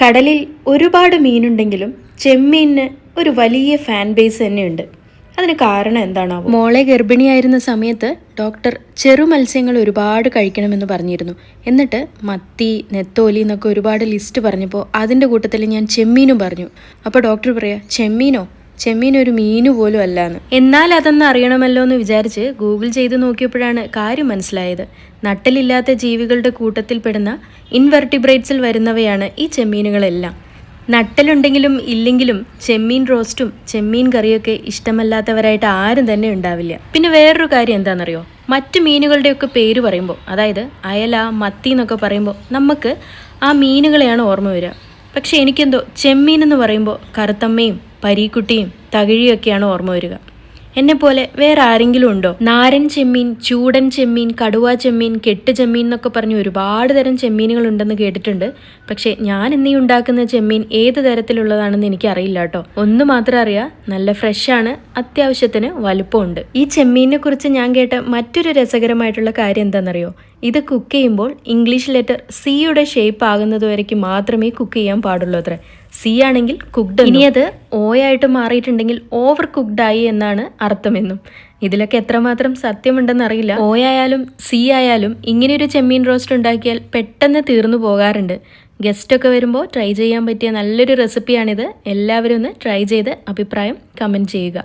കടലിൽ ഒരുപാട് മീനുണ്ടെങ്കിലും ചെമ്മീനിന് ഒരു വലിയ ഫാൻ ബേസ് തന്നെയുണ്ട്. അതിന് കാരണം എന്താണോ മോളെ ഗർഭിണിയായിരുന്ന സമയത്ത് ഡോക്ടർ ചെറു മത്സ്യങ്ങൾ ഒരുപാട് കഴിക്കണമെന്ന് പറഞ്ഞിരുന്നു. എന്നിട്ട് മത്തി നെത്തോലി എന്നൊക്കെ ഒരുപാട് ലിസ്റ്റ് പറഞ്ഞപ്പോൾ അതിന്റെ കൂട്ടത്തിൽ ഞാൻ ചെമ്മീനും പറഞ്ഞു. അപ്പോൾ ഡോക്ടർ പറയാ ചെമ്മീനോ? ചെമ്മീൻ ഒരു മീനു പോലും അല്ലാന്ന്. എന്നാൽ അതൊന്ന് അറിയണമല്ലോ എന്ന് വിചാരിച്ച് ഗൂഗിൾ ചെയ്ത് നോക്കിയപ്പോഴാണ് കാര്യം മനസ്സിലായത്. നട്ടലില്ലാത്ത ജീവികളുടെ കൂട്ടത്തിൽപ്പെടുന്ന ഇൻവെർട്ടിബ്രേറ്റ്സിൽ വരുന്നവയാണ് ഈ ചെമ്മീനുകളെല്ലാം. നട്ടലുണ്ടെങ്കിലും ഇല്ലെങ്കിലും ചെമ്മീൻ റോസ്റ്റും ചെമ്മീൻ കറിയൊക്കെ ഇഷ്ടമല്ലാത്തവരായിട്ട് ആരും തന്നെ ഉണ്ടാവില്ല. പിന്നെ വേറൊരു കാര്യം എന്താണെന്നറിയോ? മറ്റ് മീനുകളുടെയൊക്കെ പേര് പറയുമ്പോൾ അതായത് അയല മത്തി എന്നൊക്കെ പറയുമ്പോൾ നമുക്ക് ആ മീനുകളെയാണ് ഓർമ്മ വരിക. പക്ഷെ എനിക്കെന്തോ ചെമ്മീൻ എന്ന് പറയുമ്പോൾ കറുത്തമ്മയും പരീക്കുട്ടിയും തകിഴിയൊക്കെയാണ് ഓർമ്മ വരിക. എന്നെപ്പോലെ വേറെ ആരെങ്കിലും ഉണ്ടോ? നാരൻ ചെമ്മീൻ ചൂടൻ ചെമ്മീൻ കടുവ ചെമ്മീൻ കെട്ട് ചെമ്മീൻ എന്നൊക്കെ പറഞ്ഞ് ഒരുപാട് തരം ചെമ്മീനുകൾ ഉണ്ടെന്ന് കേട്ടിട്ടുണ്ട്. പക്ഷേ ഞാൻ ഇന്നീ ഉണ്ടാക്കുന്ന ചെമ്മീൻ ഏത് തരത്തിലുള്ളതാണെന്ന് എനിക്കറിയില്ല കേട്ടോ. ഒന്ന് മാത്രം അറിയാം നല്ല ഫ്രഷാണ് അത്യാവശ്യത്തിന് വലുപ്പമുണ്ട്. ഈ ചെമ്മീനെ കുറിച്ച് ഞാൻ കേട്ട മറ്റൊരു രസകരമായിട്ടുള്ള കാര്യം എന്താണെന്നറിയോ? ഇത് കുക്ക് ചെയ്യുമ്പോൾ ഇംഗ്ലീഷ് ലെറ്റർ സിയുടെ ഷേപ്പ് ആകുന്നത് വരയ്ക്ക് മാത്രമേ കുക്ക് ചെയ്യാൻ പാടുള്ളൂ അത്ര. സി ആണെങ്കിൽ കുക്ക്ഡ് ഇനി അത് ഓ ആയിട്ട് മാറിയിട്ടുണ്ടെങ്കിൽ ഓവർ കുക്ക്ഡ് ആയി എന്നാണ് അർത്ഥമെന്നും. ഇതിലൊക്കെ എത്രമാത്രം സത്യമുണ്ടെന്ന് അറിയില്ല ഓ ആയാലും സി ആയാലും ഇങ്ങനെയൊരു ചെമ്മീൻ റോസ്റ്റ് ഉണ്ടാക്കിയാൽ പെട്ടെന്ന് തീർന്നു പോകാറുണ്ട്. ഗസ്റ്റൊക്കെ വരുമ്പോൾ ട്രൈ ചെയ്യാൻ പറ്റിയ നല്ലൊരു റെസിപ്പിയാണിത് എല്ലാവരും ഒന്ന് ട്രൈ ചെയ്ത് അഭിപ്രായം കമന്റ് ചെയ്യുക.